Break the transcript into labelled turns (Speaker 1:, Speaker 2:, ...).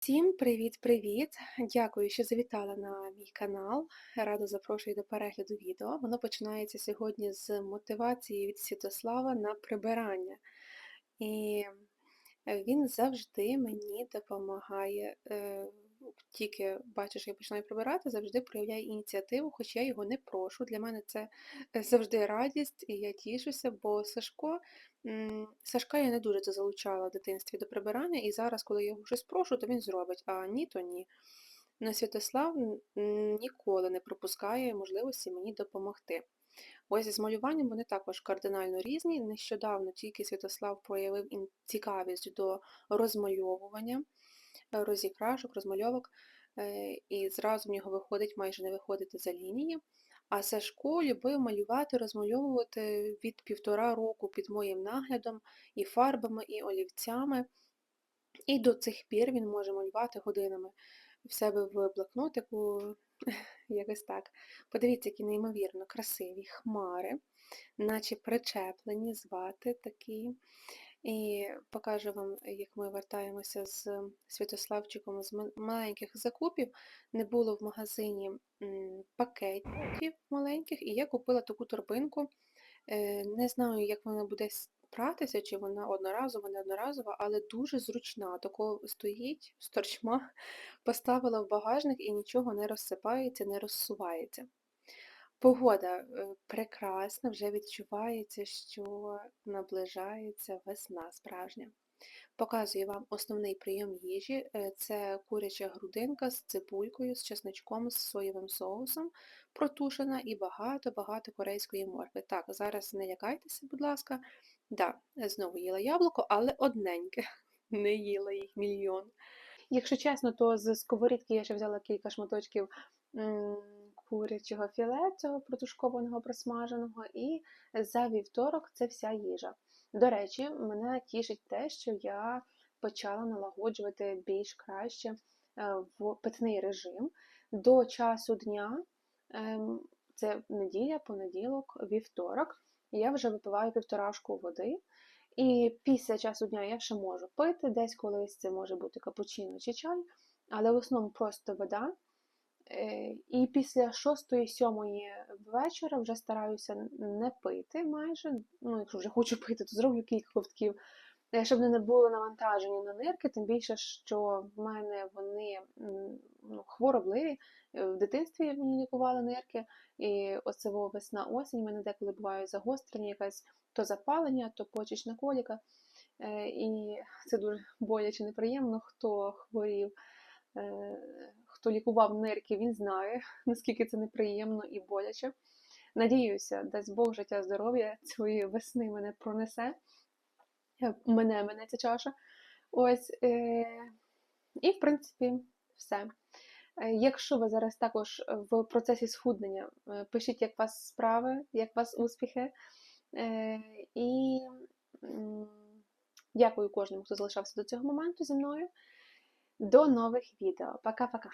Speaker 1: Всім привіт-привіт! Дякую, що завітала на мій канал. Радо запрошую до перегляду відео. Воно починається сьогодні з мотивації від Святослава на прибирання. І е, він завжди мені допомагає. Е, Тільки бачу, що я починаю прибирати, завжди проявляє ініціативу, хоч я його не прошу. Для мене це е, завжди радість, і я тішуся, бо Сашко Сашка я не дуже це залучала в дитинстві до прибирання, і зараз, коли я його щось прошу, то він зробить, а ні, то ні. Но Святослав н- н- ніколи не пропускає можливості мені допомогти. Ось з малюванням вони також кардинально різні. Нещодавно тільки Святослав проявив цікавість до розмальовування, розікрашок, розмальовок, е, і зразу в нього виходить майже не виходити за лінії. А Сашко любив малювати, розмальовувати від півтора року під моїм наглядом і фарбами, і олівцями. І до цих пір він може малювати годинами в себе в блокнотику, якось так. Подивіться, які неймовірно красиві хмари, наче причеплені, звати такі. І покажу вам, як ми вертаємося з Святославчиком з маленьких закупів. Не було в магазині пакетів маленьких, і я купила таку торбинку. Е, Не знаю, як вона буде пратися, чи вона одноразова, не одноразова, але дуже зручна. Тако стоїть з торчма, поставила в багажник і нічого не розсипається, не розсувається. Погода е, прекрасна, вже відчувається, що наближається весна справжня. Показую вам основний прийом їжі. Е, Це куряча грудинка з цибулькою, з чесничком, з соєвим соусом, протушена і багато-багато корейської моркви. Так, зараз не лякайтеся, будь ласка. Да, знову їла яблуко, але одненьке. Не їла їх мільйон. Якщо чесно, то з сковорідки я ще взяла кілька шматочків курячого філе, цього протушкованого просмаженого, і за вівторок це вся їжа. До речі, мене тішить те, що я почала налагоджувати більш краще е, в питний режим до часу дня. ем, Це неділя, понеділок, вівторок. Я вже випиваю півторашку води. І після часу дня я ще можу пити, десь колись це може бути капучино чи чай, але в основному просто вода. Е, І після 6-7 вечора вже стараюся не пити майже. Ну, якщо вже хочу пити, то зроблю кілька ковтків, Е, щоб не було навантаження на нирки, тим більше, що в мене вони ну, хворобливі. Е, В дитинстві мені лікували нирки, і оце весна-осінь, в мене деколи буває загострення, якась то запалення, то почечна коліка. І це дуже боляче неприємно, хто хворів. Хто лікував нирки, він знає, наскільки це неприємно і боляче. Надіюся, дасть Бог життя, здоров'я цієї весни мене пронесе. Е, Мене мене ця чаша. Ось. Е... І, в принципі, все. Е, Якщо ви зараз також в процесі схуднення, пишіть, як у вас справи, як у вас успіхи. І дякую кожному, хто залишався до цього моменту зі мною. До нових відео. Пока-пока!